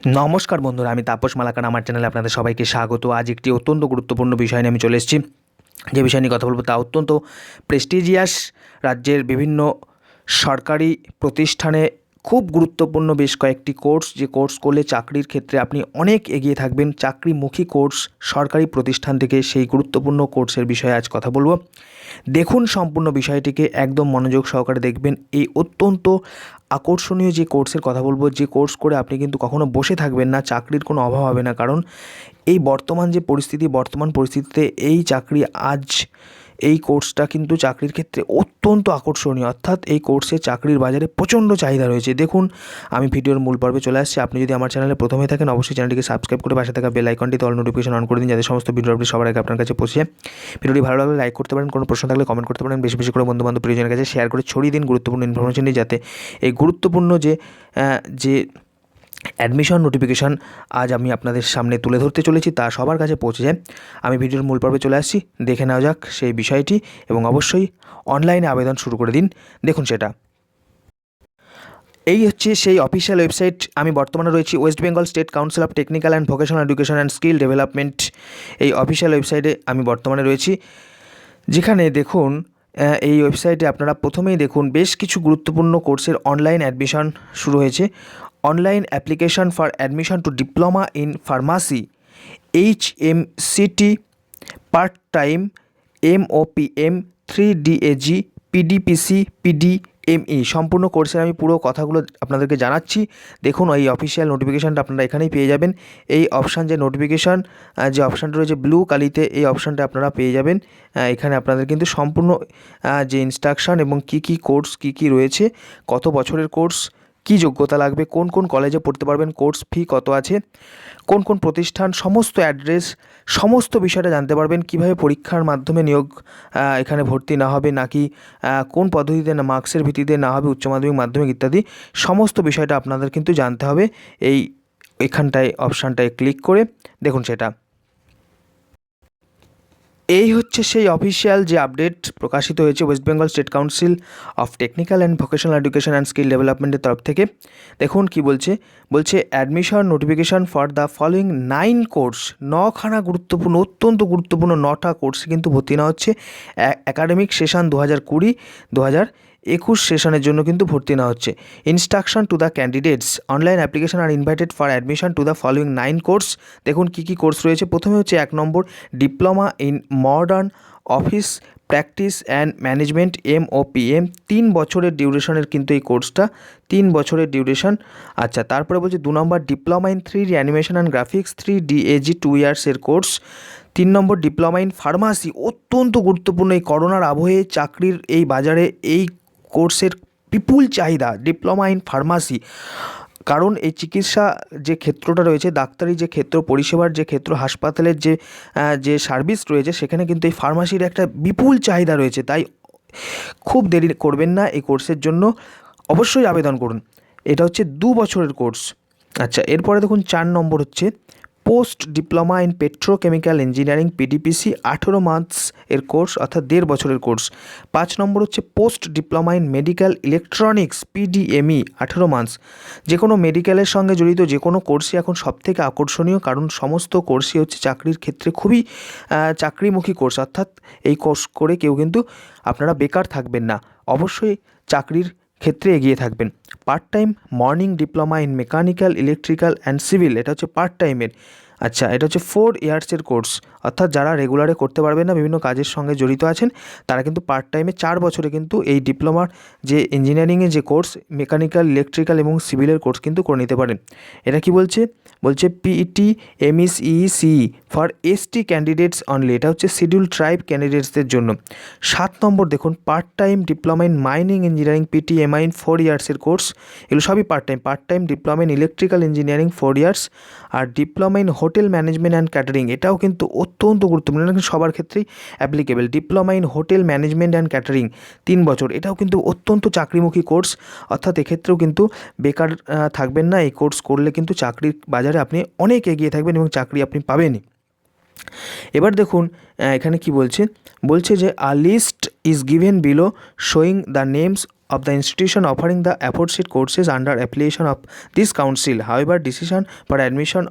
নমস্কার বন্ধুরা, আমি তাপস মালাকান আমার চ্যানেলে আপনাদের সবাইকে স্বাগত। আজ একটি অত্যন্ত গুরুত্বপূর্ণ বিষয় নিয়ে আমি চলে এসেছি। যে বিষয় নিয়ে কথা বলব তা অত্যন্ত প্রেস্টিজিয়াস রাজ্যের বিভিন্ন সরকারি প্রতিষ্ঠানে খুব গুরুত্বপূর্ণ বেশ কয়েকটি কোর্স যে কোর্স করলে চাকরির ক্ষেত্রে আপনি অনেক এগিয়ে থাকবেন। চাকরিমুখী কোর্স সরকারি প্রতিষ্ঠান থেকে সেই গুরুত্বপূর্ণ কোর্সের বিষয়ে আজ কথা বলব। দেখুন সম্পূর্ণ বিষয়টিকে, একদম মনোযোগ সহকারে দেখবেন। এই অত্যন্ত আকর্ষণীয় যে কোর্সের কথা বলব, যে কোর্স করে আপনি কিন্তু কখনো বসে থাকবেন না, চাকরির কোনো অভাব হবে না। কারণ এই বর্তমান যে পরিস্থিতি, বর্তমান পরিস্থিতিতে এই চাকরি আজ এই কোর্সটা কিন্তু চাকরির ক্ষেত্রে অত্যন্ত আকর্ষণীয়। অর্থাৎ এই কোর্সে চাকরির বাজারে প্রচণ্ড চাহিদা রয়েছে। দেখুন, আমি ভিডিওর মূল পর্বে চলে আসছি। আপনি যদি আমার চ্যানেলে প্রথমে থাকেন, অবশ্যই চ্যানেলটিকে সাবস্ক্রাইব করে পাশে থাকা বেল আইকনটিতে অল নোটিফিকেশন অন করে দিন, যাতে সমস্ত ভিডিও আপনি সবার আগে আপনার কাছে পৌঁছে ভিডিওটি ভালো লাগলে লাইক করতে পারেন, কোনো প্রশ্ন থাকলে কমেন্ট করতে পারেন, বেশি বেশি করে বন্ধু বান্ধব প্রিয়জনের কাছে শেয়ার করে ছড়িয়ে দিন গুরুত্বপূর্ণ ইনফরমেশনটি যাতে এই গুরুত্বপূর্ণ যে যে অ্যাডমিশন নোটিফিকেশান আজ আমি আপনাদের সামনে তুলে ধরতে চলেছি, তা সবার কাছে পৌঁছে যায়। আমি ভিডিওর মূল পর্বে চলে আসছি, দেখে নেওয়া যাক সেই বিষয়টি এবং অবশ্যই অনলাইনে আবেদন শুরু করে দিন। দেখুন সেটা। এই হচ্ছে সেই অফিসিয়াল ওয়েবসাইট আমি বর্তমানে রয়েছি West Bengal state council of technical and vocational education and skill development এই অফিসিয়াল ওয়েবসাইটে আমি বর্তমানে রয়েছি, যেখানে দেখুন এই ওয়েবসাইটে আপনারা প্রথমেই দেখুন, বেশ কিছু গুরুত্বপূর্ণ কোর্সের অনলাইন অ্যাডমিশন শুরু হয়েছে। Online application for admission to diploma in pharmacy, H M CT part time M O P M, three DAG PDPC PD PDME সম্পূর্ণ কোর্সের আমি পুরো কথাগুলো আপনাদেরকে জানাচ্ছি। দেখুন, এই অফিসিয়াল নোটিফিকেশানটা আপনারা এখানেই পেয়ে যাবেন। এই অপশান যে নোটিফিকেশান যে অপশানটা রয়েছে ব্লু কালিতে, এই অপশানটা আপনারা পেয়ে যাবেন। এখানে আপনাদের কিন্তু সম্পূর্ণ যে ইনস্ট্রাকশন এবং কি কি কোর্স কি কি রয়েছে, কত বছরের কোর্স কি যোগ্যতা লাগবে, কোন কোন কলেজে পড়তে পারবেন কোর্স ফি কত আছে, কোন কোন প্রতিষ্ঠান, সমস্ত অ্যাড্রেস সমস্ত বিষয়টা জানতে পারবেন, কীভাবে পরীক্ষার মাধ্যমে নিয়োগ এখানে ভর্তি না হবে, নাকি কোন পদ্ধতিতে না মার্কসের ভিত্তিতে না হবে, উচ্চ মাধ্যমিক মাধ্যমিক ইত্যাদি, সমস্ত বিষয়টা আপনাদের কিন্তু জানতে হবে, এই এখানটায় অপশানটায় ক্লিক করে দেখুন সেটা। এই হচ্ছে সেই অফিসিয়াল যে আপডেট প্রকাশিত হয়েছে West Bengal state council of technical and vocational education and skill ডেভেলপমেন্টের তরফ থেকে। দেখুন কি বলছে। বলছে admission notification for the following nine course নখানা গুরুত্বপূর্ণ, অত্যন্ত গুরুত্বপূর্ণ নটা কোর্সে কিন্তু ভর্তি নেওয়া হচ্ছে। অ্যাকাডেমিক সেশন দু হাজার কুড়ি, দু হাজার একুশ সেশনের জন্য কিন্তু ভর্তি নেওয়া হচ্ছে। Instruction to the candidates online application are invited for admission to the following nine course দেখুন কী কী কোর্স রয়েছে। প্রথমে হচ্ছে এক নম্বর diploma in modern office practice and management M O P M তিন বছরের ডিউরেশনের কিন্তু এই কোর্সটা তিন বছরের ডিউরেশন আচ্ছা তারপরে বলছে দু নম্বর diploma in three animation and graphics three DAG two ইয়ার্সের course তিন নম্বর ডিপ্লোমা ইন ফার্মাসি অত্যন্ত গুরুত্বপূর্ণ এই করোনার আবহে চাকরির এই বাজারে এই কোর্সের বিপুল চাহিদা, ডিপ্লোমা ইন ফার্মাসি। কারণ এই চিকিৎসা যে ক্ষেত্রটা রয়েছে, ডাক্তারি যে ক্ষেত্র, পরিষেবার যে ক্ষেত্র, হাসপাতালের যে যে সার্ভিস রয়েছে, সেখানে কিন্তু এই ফার্মাসির একটা বিপুল চাহিদা রয়েছে। তাই খুব দেরি করবেন না এই কোর্সের জন্য। অবশ্যই আবেদন করুন। এটা হচ্ছে দু বছরের কোর্স। আচ্ছা এরপরে দেখুন চার নম্বর হচ্ছে post diploma in petrochemical engineering PDPC আঠেরো মান্থস এর কোর্স অর্থাৎ দেড় বছরের কোর্স। পাঁচ নম্বর হচ্ছে post diploma in medical electronics PDME আঠেরো মান্থস যে কোনো মেডিকেলের সঙ্গে জড়িত যে কোনো কোর্সই এখন সবথেকে আকর্ষণীয়, কারণ সমস্ত কোর্সই হচ্ছে চাকরির ক্ষেত্রে খুবই চাকরিমুখী কোর্স। অর্থাৎ এই কোর্স করে কেউ কিন্তু আপনারা বেকার থাকবেন না। অবশ্যই চাকরির ক্ষেত্রে এগিয়ে থাকবেন। Part time morning diploma in mechanical electrical and civil এটা হচ্ছে পার্ট টাইমের আচ্ছা এটা হচ্ছে ফোর ইয়ার্সের কোর্স অর্থাৎ যারা রেগুলারে করতে পারবেন না, বিভিন্ন কাজের সঙ্গে জড়িত আছেন, তারা কিন্তু পার্ট টাইমে চার বছরে কিন্তু এই ডিপ্লোমার যে ইঞ্জিনিয়ারিংয়ের যে কোর্স মেকানিক্যাল ইলেকট্রিক্যাল এবং সিভিলের কোর্স কিন্তু করে নিতে পারেন। এটা কি বলছে? বলছে PET MES EC for ST candidates only এটা হচ্ছে শিডিউল ট্রাইব ক্যান্ডিডেটসদের জন্য। সাত নম্বর দেখুন part time diploma in mining engineering PT MI in four ইয়ার্সের course এগুলো সবই part time part time diploma in electrical engineering four years R diploma in hotel management and catering এটাও কিন্তু অত্যন্ত গুরুত্বপূর্ণ। এটা সবার ক্ষেত্রেই applicable diploma in hotel management and catering তিন বছর। এটাও কিন্তু অত্যন্ত চাকরিমুখী কোর্স অর্থাৎ এক্ষেত্রেও কিন্তু বেকার থাকবেন না। এই কোর্স করলে কিন্তু চাকরির বাজারে আপনি অনেক এগিয়ে থাকবেন এবং চাকরি আপনি পাবেনই। এবার দেখুন এখানে কি বলছে? বলছে যে a list is given below showing the names of the institution offering the aforesaid courses under affiliation of this council. However, decision for admission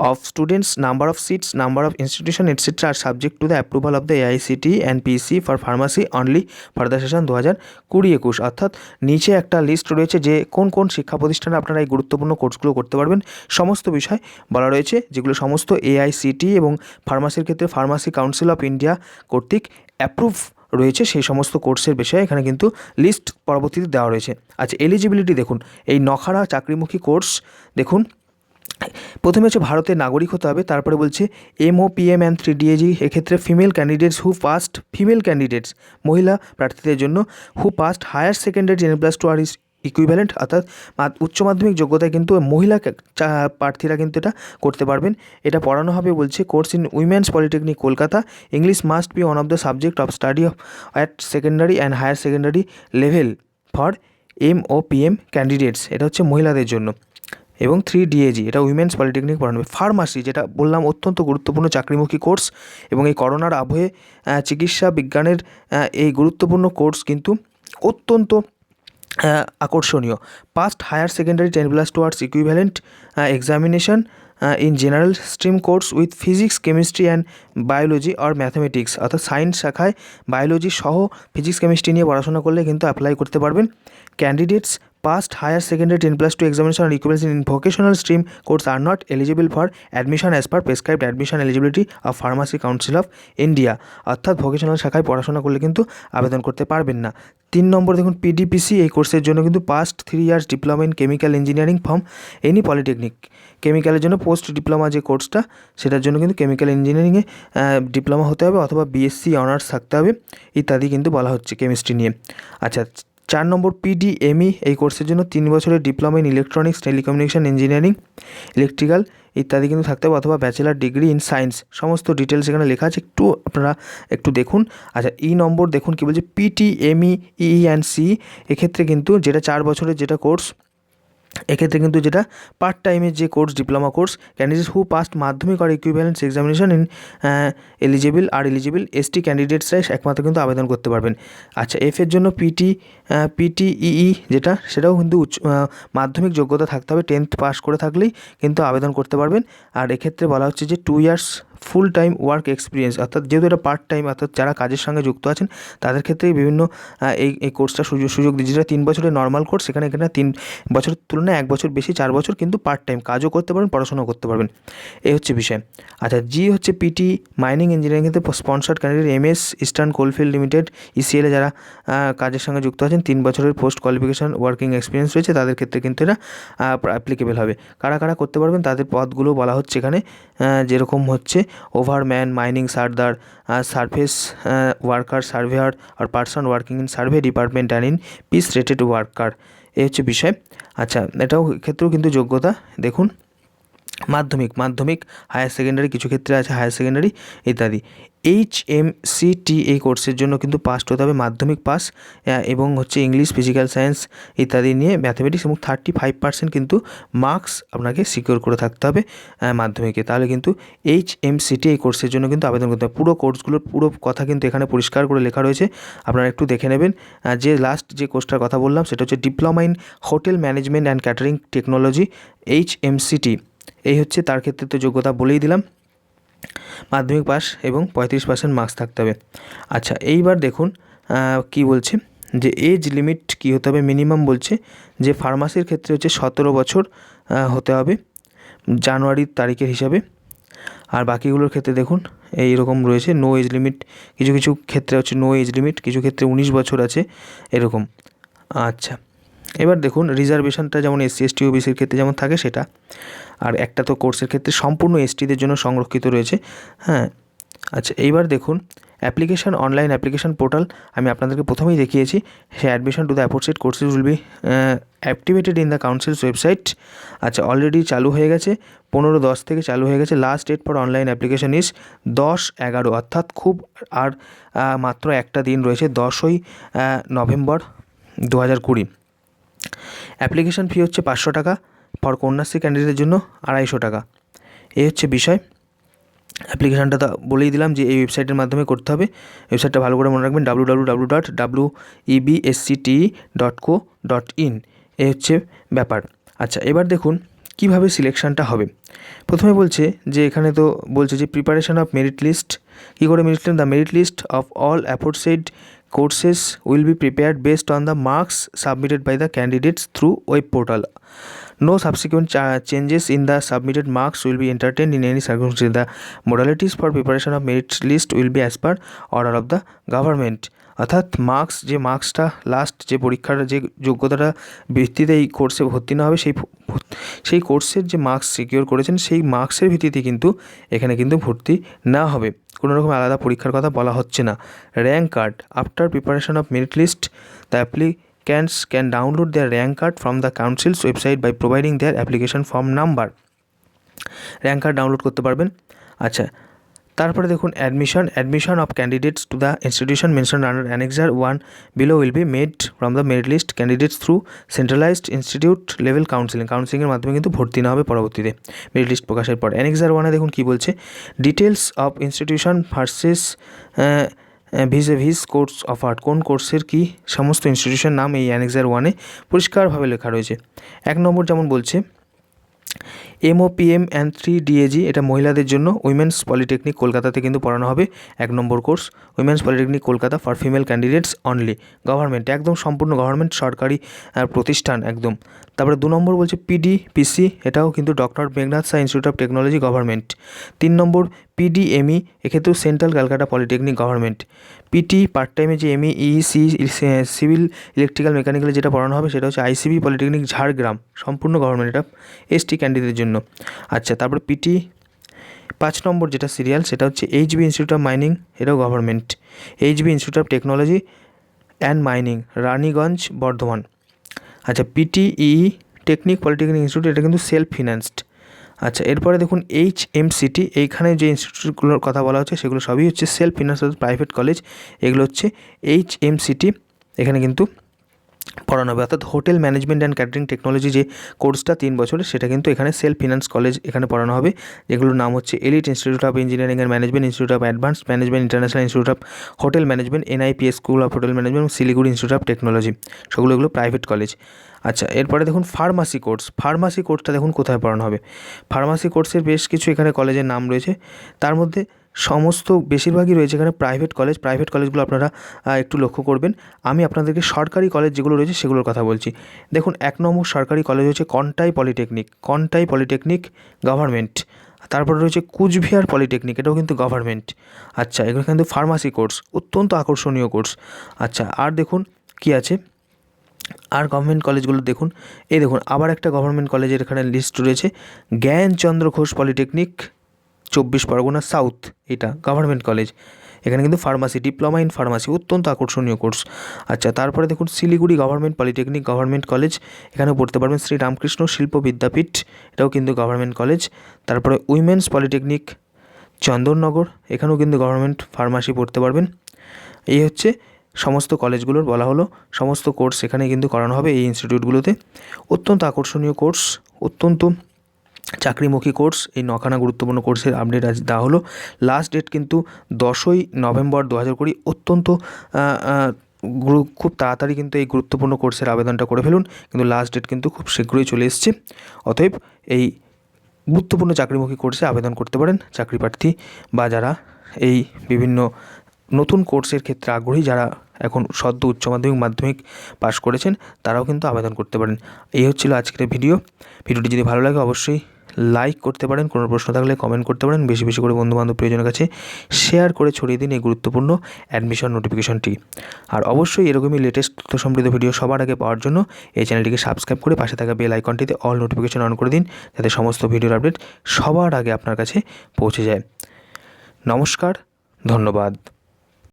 of students, number of seats, number of institution, etc. are subject to the approval of the AICT and PC for pharmacy only for the session দু হাজার কুড়ি একুশ অর্থাৎ নিচে একটা list রয়েছে যে কোন কোন শিক্ষা প্রতিষ্ঠানে আপনারা এই গুরুত্বপূর্ণ কোর্সগুলো করতে পারবেন। সমস্ত বিষয় বলা রয়েছে যেগুলো সমস্ত এআইসিটি এবং ফার্মাসির ক্ষেত্রে ফার্মাসি কাউন্সিল অফ ইন্ডিয়া কর্তৃক অ্যাপ্রুভ রয়েছে সেই সমস্ত কোর্সের বিষয়ে। এখানে কিন্তু লিস্ট পরবর্তীতে দেওয়া রয়েছে। আচ্ছা এলিজিবিলিটি দেখুন। এই নখারা চাকরিমুখী কোর্স দেখুন প্রথমে হচ্ছে ভারতের নাগরিক হতে হবে, তারপরে বলছে M O P M and three DAG এক্ষেত্রে female candidates who passed female candidates মহিলা প্রার্থীদের জন্য who passed higher secondary ten plus two or its equivalent অর্থাৎ উচ্চ মাধ্যমিক যোগ্যতায় কিন্তু মহিলা প্রার্থীরা কিন্তু এটা করতে পারবেন। এটা পড়ানো হবে বলছে course in women's polytechnic Kolkata, English must be one of the subject of study of, at secondary and higher secondary level for M O P M candidates এটা হচ্ছে মহিলাদের জন্য। এবং থ্রি ডিএজি এটা উইমেন্স পলিটেকনিক পড়ানো। Pharmacy যেটা বললাম, অত্যন্ত গুরুত্বপূর্ণ চাকরিমুখী কোর্স এবং এই করোনার আবহে চিকিৎসা বিজ্ঞানের এই গুরুত্বপূর্ণ কোর্স কিন্তু অত্যন্ত আকর্ষণীয়। Passed higher secondary ten plus two arts equivalent examination in general stream course with physics chemistry and biology or mathematics অর্থাৎ সায়েন্স শাখায় বায়োলজি সহ ফিজিক্স কেমিস্ট্রি নিয়ে পড়াশোনা করলে কিন্তু অ্যাপ্লাই করতে পারবেন। Candidates past higher secondary 10 plus 2 examination or equivalence in vocational stream course are not eligible for admission as per prescribed admission eligibility of pharmacy council of india. অর্থাৎ vocational শাখায় পড়াশোনা করলে কিন্তু আবেদন করতে পারবেন না। তিন নম্বর দেখুন পিডিপিসি এই কোর্সের জন্য কিন্তু passed three years diploma in chemical engineering from any polytechnic কেমিক্যালের জন্য পোস্ট ডিপ্লোমা যে কোর্সটা সেটার জন্য কিন্তু কেমিক্যাল ইঞ্জিনিয়ারিংয়ে ডিপ্লোমা হতে হবে অথবা বিএসসি অনার্স থাকতে হবে, ইত্যাদি কিন্তু বলা হচ্ছে কেমিস্ট্রি নিয়ে। আচ্ছা চার নম্বর পিডিএমই এই কোর্সের জন্য তিন বছরের diploma in electronics telecommunication engineering electrical ইত্যাদি কিন্তু থাকতে হবে, অথবা ব্যাচেলার ডিগ্রি ইন সায়েন্স সমস্ত ডিটেলস এখানে লেখা আছে, একটু আপনারা একটু দেখুন। আচ্ছা ই নম্বর দেখুন, কী বলছে পিটিএমই ই অ্যান্ড সি এক্ষেত্রে কিন্তু যেটা চার বছরের যেটা কোর্স এক্ষেত্রে কিন্তু যেটা পার্ট টাইমের যে course diploma course candidates who passed Madhyamik or equivalence examination in eligible are eligible ST ক্যান্ডিডেটসরাই একমাত্র কিন্তু আবেদন করতে পারবেন। আচ্ছা এফ এর জন্য পিটি পিটিইই যেটা, সেটাও কিন্তু উচ্চ মাধ্যমিক যোগ্যতা থাকতে হবে টেন্থ পাস করে থাকলেই কিন্তু আবেদন করতে পারবেন। আর এক্ষেত্রে বলা হচ্ছে যে two years full time work experience অর্থাৎ যেহেতু এটা পার্ট টাইম অর্থাৎ যারা কাজের সঙ্গে যুক্ত আছেন, তাদের ক্ষেত্রে বিভিন্ন এই এই কোর্সটা সুযোগ সুযোগ দিচ্ছে। যেটা তিন বছরের নর্মাল কোর্স সেখানে এখানে তিন বছরের তুলনায় এক বছর বেশি, চার বছর কিন্তু পার্ট টাইম কাজও করতে পারবেন, পড়াশোনাও করতে পারবেন। এই হচ্ছে বিষয়। আচ্ছা জি হচ্ছে পিটি মাইনিং ইঞ্জিনিয়ারিং ক্ষেত্রে sponsored candidate M S eastern coalfield limited ইসিএলে যারা কাজের সঙ্গে যুক্ত আছেন, তিন বছরের পোস্ট কোয়ালিফিকেশন ওয়ার্কিং এক্সপিরিয়েন্স রয়েছে, তাদের ক্ষেত্রে কিন্তু এটা অ্যাপ্লিকেবল হবে। কারা কারা করতে পারবেন, তাদের পদগুলো বলা হচ্ছে এখানে যেরকম হচ্ছে overman mining sardar surveys worker surveyor or person working in survey department and in piece rated worker এই হচ্ছে বিষয়। আচ্ছা এটাও ক্ষেত্রেও কিন্তু যোগ্যতা। দেখুন। মাধ্যমিক মাধ্যমিক হায়ার সেকেন্ডারি কিছু ক্ষেত্রে আছে হায়ার সেকেন্ডারি ইত্যাদি। এইচ এম সি টি এই কোর্সের জন্য কিন্তু পাস হতে হবে, মাধ্যমিক পাস এবং হচ্ছে ইংলিশ ফিজিক্যাল সায়েন্স ইত্যাদি নিয়ে ম্যাথামেটিক্স এবং থার্টি ফাইভ পার্সেন্ট কিন্তু মার্কস আপনাকে সিকিওর করে থাকতে হবে মাধ্যমিকে। তাহলে কিন্তু এইচ এম সি টি এই কোর্সের জন্য কিন্তু আবেদন করতে হবে। পুরো কোর্সগুলোর পুরো কথা কিন্তু এখানে পরিষ্কার করে লেখা রয়েছে। আপনারা একটু দেখে নেবেন যে লাস্ট যে কোর্সটার কথা বললাম, সেটা হচ্ছে diploma in hotel management and catering technology H M C T এই হচ্ছে তার ক্ষেত্রে তো যোগ্যতা বলেই দিলাম। মাধ্যমিক পাস এবং পঁয়ত্রিশ পার্সেন্ট মার্কস থাকতে হবে। আচ্ছা এইবার দেখুন কি বলছে? যে এজ লিমিট কী হতে হবে মিনিমাম বলছে, যে ফার্মাসির ক্ষেত্রে হচ্ছে সতেরো বছর হতে হবে জানুয়ারির তারিখের হিসাবে। আর বাকিগুলোর ক্ষেত্রে দেখুন এই রকম রয়েছে নো এজ লিমিট কিছু কিছু ক্ষেত্রে হচ্ছে নো এজ লিমিট কিছু ক্ষেত্রে উনিশ বছর আছে, এরকম। আচ্ছা এবার দেখুন রিজার্ভেশনটা যেমন এসসি এসটি ওবিসির ক্ষেত্রে যেমন থাকে সেটা। আর একটা তো কোর্সের ক্ষেত্রে সম্পূর্ণ এসটিদের জন্য সংরক্ষিত রয়েছে। হ্যাঁ আচ্ছা এইবার দেখুন অ্যাপ্লিকেশন অনলাইন অ্যাপ্লিকেশন পোর্টাল আমি আপনাদেরকে প্রথমেই দেখিয়েছি, সে admission to the aforesaid courses will be activated in the council's website আচ্ছা অলরেডি চালু হয়ে গেছে, পনেরো দশ থেকে চালু হয়ে গেছে last date for online application is দশ এগারো। অর্থাৎ খুব আর মাত্র একটা দিন রয়েছে, দশই নভেম্বর দু হাজার কুড়ি। অ্যাপ্লিকেশন ফি হচ্ছে পাঁচশো টাকা ফর কন্যাশ্রী ক্যান্ডিডেটের জন্য আড়াইশো টাকা। এই হচ্ছে বিষয়। অ্যাপ্লিকেশানটা বলেই দিলাম যে এই ওয়েবসাইটের মাধ্যমে করতে হবে। ওয়েবসাইটটা ভালো করে মনে রাখবেন W W W dot W EBSCT dot co dot in এই হচ্ছে ব্যাপার। আচ্ছা এবার দেখুন কীভাবে সিলেকশানটা হবে। প্রথমে বলছে যে এখানে তো বলছে যে প্রিপারেশন অফ মেরিট লিস্ট কী করে merit list the merit list of all aforesaid courses will be prepared based on the marks submitted by the candidates through web portal No subsequent cha- changes in the submitted marks will be entertained in any circumstance. The modalities for preparation of merit list will be as per order of the government. অর্থাৎ marks যে মার্কসটা last যে পরীক্ষার যে যোগ্যতাটা ভিত্তিতে এই কোর্সে ভর্তি না হবে সেই সেই কোর্সের যে মার্কস সিকিওর করেছেন সেই মার্কসের ভিত্তিতে কিন্তু এখানে কিন্তু ভর্তি না হবে কোনো রকম আলাদা পরীক্ষার কথা বলা হচ্ছে না। Rank card, after preparation of merit list, the applicants can download their rank card from the council's website by providing their application form number. Rank card download করতে পারবেন? আচ্ছা তারপরে দেখুন admission admission of candidates to the institution mention under annexure one below will be made from the merit list candidates through centralised institute level counselling কাউন্সিলিংয়ের মাধ্যমে কিন্তু ভর্তি না হবে পরবর্তীতে মেরিট লিস্ট প্রকাশের পর। অ্যানেক্সার ওয়ানে দেখুন কী বলছে details of institution versus viz viz course offer কোন কোর্সের কি সমস্ত ইনস্টিটিউশন নাম এই অ্যানেক্সার ওয়ানে পরিষ্কারভাবে লেখা রয়েছে। এক নম্বর যেমন বলছে এমওপিএম অ্যান্ড থ্রি ডিএজি এটা মহিলাদের জন্য উইমেন্স পলিটেকনিক কলকাতাতে কিন্তু পড়ানো হবে, এক নম্বর course women's polytechnic Kolkata for female candidates only government একদম সম্পূর্ণ গভর্নমেন্ট সরকারি প্রতিষ্ঠান একদম। তারপরে দু নম্বর বলছে পিডি পিসি এটাও কিন্তু doctor Meghnath Saha institute of technology government তিন নম্বর পিডিএমই এক্ষেত্রেও central Calcutta polytechnic government PT part টাইমে যে এমই ইসি সিভিল ইলেকট্রিক্যাল মেকানিক্যালে যেটা পড়ানো হবে, সেটা হচ্ছে আইসিবি পলিটেকনিক ঝাড়গ্রাম, সম্পূর্ণ গভর্নমেন্ট এটা এসটি ক্যান্ডিডেটের জন্য। আচ্ছা তারপর পিটি পাঁচ নম্বর যেটা সিরিয়াল সেটা হচ্ছে এইচবি ইনস্টিটিউট অফ মাইনিং এটাও government HB institute of technology and mining Raniganj, Bardhaman. আচ্ছা পিটিই টেকনিক পলিটেকনিক ইনস্টিটিউট এটা কিন্তু সেলফ ফিন্যান্সড আচ্ছা এরপরে দেখুন এইচ এম সিটি এইখানে যে ইনস্টিটিউটগুলোর কথা বলা হচ্ছে, সেগুলো সবই হচ্ছে সেলফ ফিন্যান্স প্রাইভেট কলেজ এগুলো হচ্ছে এইচ এম সিটি এখানে কিন্তু পড়ানো হবে। অর্থাৎ hotel management and catering technology যে কোর্সটা তিন বছরের, সেটা কিন্তু এখানে সেলফ ফিনান্স কলেজ এখানে পড়ানো হবে। যেগুলোর নাম হচ্ছে elite institute of engineering and management institute of advance management international institute of hotel management NIPS school of hotel management Siliguri institute of technology সেগুলো এগুলো প্রাইভেট কলেজ আচ্ছা এরপরে দেখুন ফার্মাসি কোর্স ফার্মাসি কোর্সটা দেখুন কোথায় পড়ানো হবে। ফার্মাসি কোর্সের বেশ কিছু এখানে কলেজের নাম রয়েছে। তার মধ্যে সমস্ত বেশিরভাগই রয়েছে এখানে প্রাইভেট কলেজ প্রাইভেট কলেজগুলো আপনারা একটু লক্ষ্য করবেন। আমি আপনাদেরকে সরকারি কলেজ যেগুলো রয়েছে সেগুলোর কথা বলছি। দেখুন, এক নম্বর সরকারি কলেজ হচ্ছে Contai polytechnic Contai polytechnic government তারপরে রয়েছে কুচবিহার পলিটেকনিক এটাও কিন্তু গভর্নমেন্ট আচ্ছা এগুলো কিন্তু ফার্মাসি কোর্স অত্যন্ত আকর্ষণীয় কোর্স আচ্ছা আর দেখুন, কি আছে? আর গভর্নমেন্ট কলেজগুলো দেখুন। এই দেখুন, আবার একটা গভর্নমেন্ট কলেজের এখানে লিস্ট রয়েছে। জ্ঞানচন্দ্র ঘোষ পলিটেকনিক চব্বিশ পরগনা সাউথ, এটা গভর্নমেন্ট কলেজ এখানে কিন্তু ফার্মাসি ডিপ্লোমা ইন ফার্মাসি অত্যন্ত আকর্ষণীয় কোর্স আচ্ছা তারপরে দেখুন, Siliguri government polytechnic government college এখানেও পড়তে পারবেন শ্রী রামকৃষ্ণ শিল্প বিদ্যাপীঠ, এটাও কিন্তু গভর্নমেন্ট কলেজ তারপরে উইমেন্স পলিটেকনিক চন্দননগর, এখানেও কিন্তু গভর্নমেন্ট ফার্মাসি পড়তে পারবেন। এই হচ্ছে সমস্ত কলেজগুলোর বলা হলো, সমস্ত কোর্স এখানে কিন্তু করানো হবে এই ইনস্টিটিউটগুলোতে অত্যন্ত আকর্ষণীয় কোর্স অত্যন্ত চাকরিমুখী কোর্স, এই নখানা গুরুত্বপূর্ণ কোর্সের আপডেট আজ দেওয়া হলো। লাস্ট ডেট কিন্তু দশই নভেম্বর দু হাজার কুড়ি অত্যন্ত খুব তাড়াতাড়ি কিন্তু এই গুরুত্বপূর্ণ কোর্সের আবেদনটা করে ফেলুন। কিন্তু লাস্ট ডেট কিন্তু খুব শীঘ্রই চলে এসছে। অতএব এই গুরুত্বপূর্ণ চাকরিমুখী কোর্সে আবেদন করতে পারেন চাকরি প্রার্থী বা যারা এই বিভিন্ন নতুন কোর্সের ক্ষেত্রে আগ্রহী, যারা এখন সদ্য উচ্চ মাধ্যমিক মাধ্যমিক পাশ করেছেন, তারাও কিন্তু আবেদন করতে পারেন। এই হচ্ছিল আজকের ভিডিও ভিডিওটি যদি ভালো লাগে, অবশ্যই লাইক করতে পারেন, কোনো প্রশ্ন থাকলে কমেন্ট করতে পারেন। বেশি বেশি করে বন্ধুবান্ধব প্রিয়জনের কাছে শেয়ার করে ছড়িয়ে দিন এই গুরুত্বপূর্ণ অ্যাডমিশন নোটিফিকেশনটি আর অবশ্যই এরকমই লেটেস্ট তথ্য সমৃদ্ধ ভিডিও সবার আগে পাওয়ার জন্য এই চ্যানেলটিকে সাবস্ক্রাইব করে পাশে থাকা বেল আইকনটিতে অল নোটিফিকেশন অন করে দিন, যাতে সমস্ত ভিডিওর আপডেট সবার আগে আপনার কাছে পৌঁছে যায়। নমস্কার, ধন্যবাদ।